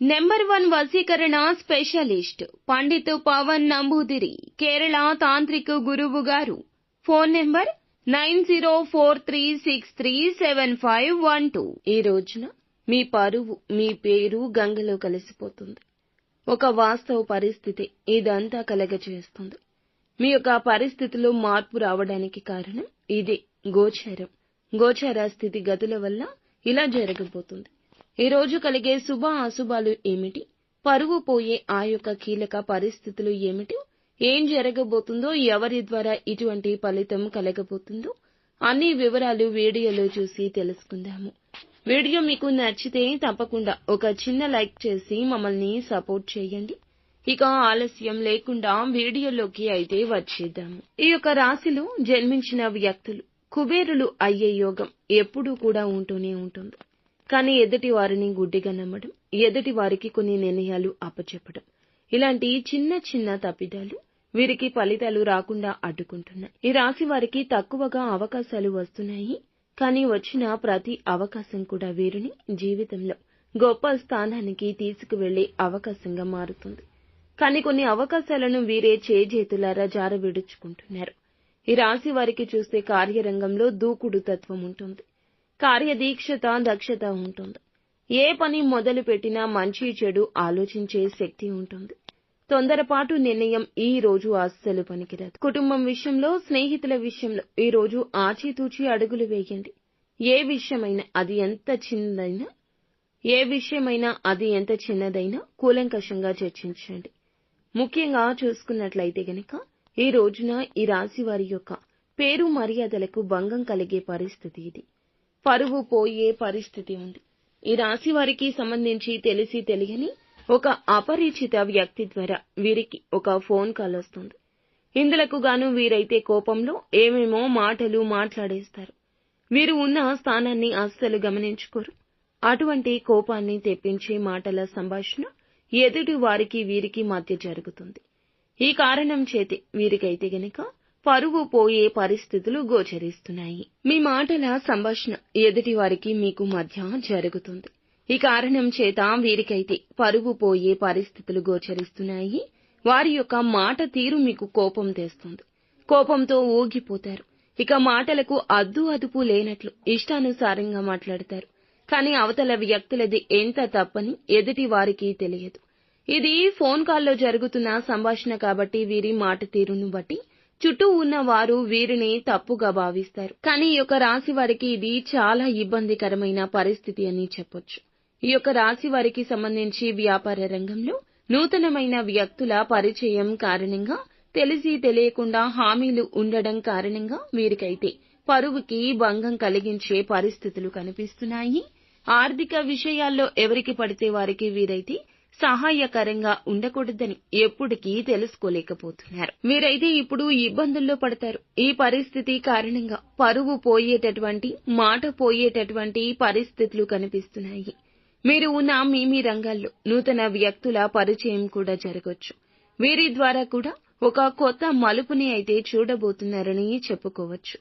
Number one వసీకరణ specialist Pandit Pawan Namboodiri Kerala తాంత్రిక గురువు గారు. Phone number nine zero four three six three seven five one two. ఈ రోజున మీ పరువు మీ పేరు గంగలో కలిసిపోతుంది. ఒక వాస్తవ పరిస్థితి ఇదంతా కలగజేస్తుంది. మీ యొక్క పరిస్థితిలో మార్పు రావడానికి కారణం ఇదే గోచారం. గోచార స్థితి గతుల వల్ల ఇలా జరగబోతుంది. ఈ రోజు కలిగే శుభ అశుభాలు ఏమిటి? పరువు పోయే ఆ యొక్క కీలక పరిస్థితులు ఏమిటి? ఏం జరగబోతుందో ఎవరి ద్వారా ఇటువంటి ఫలితం కలగబోతుందో అన్ని వివరాలు వీడియోలో చూసి తెలుసుకుందాము. వీడియో మీకు నచ్చితే తప్పకుండా ఒక చిన్న లైక్ చేసి మమ్మల్ని సపోర్ట్ చేయండి. ఇక ఆలస్యం లేకుండా వీడియోలోకి అయితే వచ్చేద్దాము. ఈ యొక్క రాశిలో జన్మించిన వ్యక్తులు కుబేరులు అయ్యే యోగం ఎప్పుడూ కూడా ఉంటూనే ఉంటుంది. కానీ ఎదుటి వారిని గుడ్డిగా నమ్మడం ఎదుటి వారికి కొన్ని నిర్ణయాలు అప్పచెప్పడం. ఇలాంటి చిన్న చిన్న తప్పిదాలు వీరికి ఫలితాలు రాకుండా అడ్డుకుంటున్నాయి. ఈ రాశి వారికి తక్కువగా అవకాశాలు వస్తున్నాయి కానీ వచ్చిన ప్రతి అవకాశం కూడా వీరిని జీవితంలో గొప్ప స్థానానికి తీసుకువెళ్ళే అవకాశంగా మారుతుంది. కానీ కొన్ని అవకాశాలను వీరే చేజేతులారా జారవిడుచుకుంటున్నారు. ఈ రాశి వారికి చూస్తే కార్యరంగంలో దూకుడు తత్వం ఉంటుంది. కార్యదీక్షత దక్షత ఉంటుంది. ఏ పని మొదలు పెట్టినా మంచి చెడు ఆలోచించే శక్తి ఉంటుంది. తొందరపాటు నిర్ణయం ఈ రోజు అస్సలు పనికిరాదు. కుటుంబం విషయంలో స్నేహితుల విషయంలో ఈ రోజు ఆచితూచి అడుగులు వేయండి. ఏ విషయమైనా అది ఎంత చిన్నదైనా ఏ విషయమైనా అది ఎంత చిన్నదైనా కూలంకషంగా చర్చించండి. ముఖ్యంగా చూసుకున్నట్లయితే గనక ఈ రోజున ఈ రాశి వారి యొక్క పేరు మర్యాదలకు భంగం కలిగే పరిస్థితి ఇది. పరువు పోయే పరిస్థితి ఉంది. ఈ రాశి వారికి సంబంధించి తెలిసి తెలియని ఒక అపరిచిత వ్యక్తి ద్వారా వీరికి ఒక ఫోన్ కాల్ వస్తుంది. ఇందులకు గాను వీరైతే కోపంలో ఏమేమో మాటలు మాట్లాడేస్తారు. వీరు ఉన్న స్థానాన్ని అస్సలు గమనించుకోరు. అటువంటి కోపాన్ని తెప్పించే మాటల సంభాషణ ఎదుటి వారికి వీరికి మధ్య జరుగుతుంది. ఈ కారణం చేతే వీరికైతే గనక పరువు పోయే పరిస్థితులు గోచరిస్తున్నాయి. మీ మాటల సంభాషణ ఎదుటి వారికి మీకు మధ్య జరుగుతుంది. ఈ కారణం చేత వీరికైతే పరువు పోయే పరిస్థితులు గోచరిస్తున్నాయి. వారి యొక్క మాట తీరు మీకు కోపం తెస్తుంది. కోపంతో ఊగిపోతారు. ఇక మాటలకు అద్దు అదుపు లేనట్లు ఇష్టానుసారంగా మాట్లాడతారు. కానీ అవతల వ్యక్తులది ఎంత తప్పని ఎదుటి వారికి తెలియదు. ఇది ఫోన్ కాల్లో జరుగుతున్న సంభాషణ కాబట్టి వీరి మాట తీరును బట్టి చుట్టూ ఉన్న వారు వీరిని తప్పుగా భావిస్తారు. కానీ ఈ యొక్క రాశి వారికి ఇది చాలా ఇబ్బందికరమైన పరిస్థితి అని చెప్పొచ్చు. ఈ యొక్క రాశి వారికి సంబంధించి వ్యాపార రంగంలో నూతనమైన వ్యక్తుల పరిచయం కారణంగా తెలిసి తెలియకుండా హామీలు ఉండడం కారణంగా వీరికైతే పరువుకి భంగం కలిగించే పరిస్థితులు కనిపిస్తున్నాయి. ఆర్థిక విషయాల్లో ఎవరికి పడితే వారికి వీరైతే సహాయకరంగా ఉండకూడదని ఎప్పటికీ తెలుసుకోలేకపోతున్నారు. మీరైతే ఇప్పుడు ఇబ్బందుల్లో పడతారు. ఈ పరిస్థితి కారణంగా పరువు పోయేటటువంటి మాట పోయేటటువంటి పరిస్థితులు కనిపిస్తున్నాయి. మీరు ఉన్న మీ మీ రంగాల్లో నూతన వ్యక్తుల పరిచయం కూడా జరగొచ్చు. వీరి ద్వారా కూడా ఒక కొత్త మలుపుని అయితే చూడబోతున్నారని చెప్పుకోవచ్చు.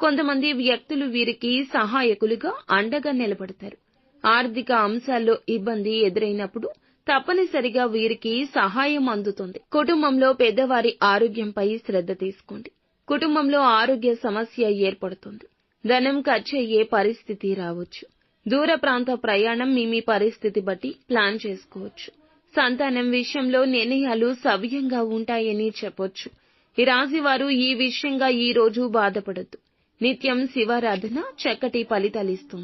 కొంతమంది వ్యక్తులు వీరికి సహాయకులుగా అండగా నిలబడతారు. ఆర్థిక అంశాల్లో ఇబ్బంది ఎదురైనప్పుడు తప్పనిసరిగా వీరికి సహాయం అందుతుంది. కుటుంబంలో పెద్దవారి ఆరోగ్యంపై శ్రద్ధ తీసుకోండి. కుటుంబంలో ఆరోగ్య సమస్య ఏర్పడుతుంది. ధనం ఖర్చయ్యే పరిస్థితి రావచ్చు. దూర ప్రాంత ప్రయాణం మీ మీ పరిస్థితి బట్టి ప్లాన్ చేసుకోవచ్చు. సంతానం విషయంలో నిర్ణయాలు సవ్యంగా ఉంటాయని చెప్పొచ్చు. ఈ రాశి వారు ఈ విషయంగా ఈ రోజు బాధపడద్దు. నిత్యం శివారాధన చక్కటి ఫలితాలిస్తుంది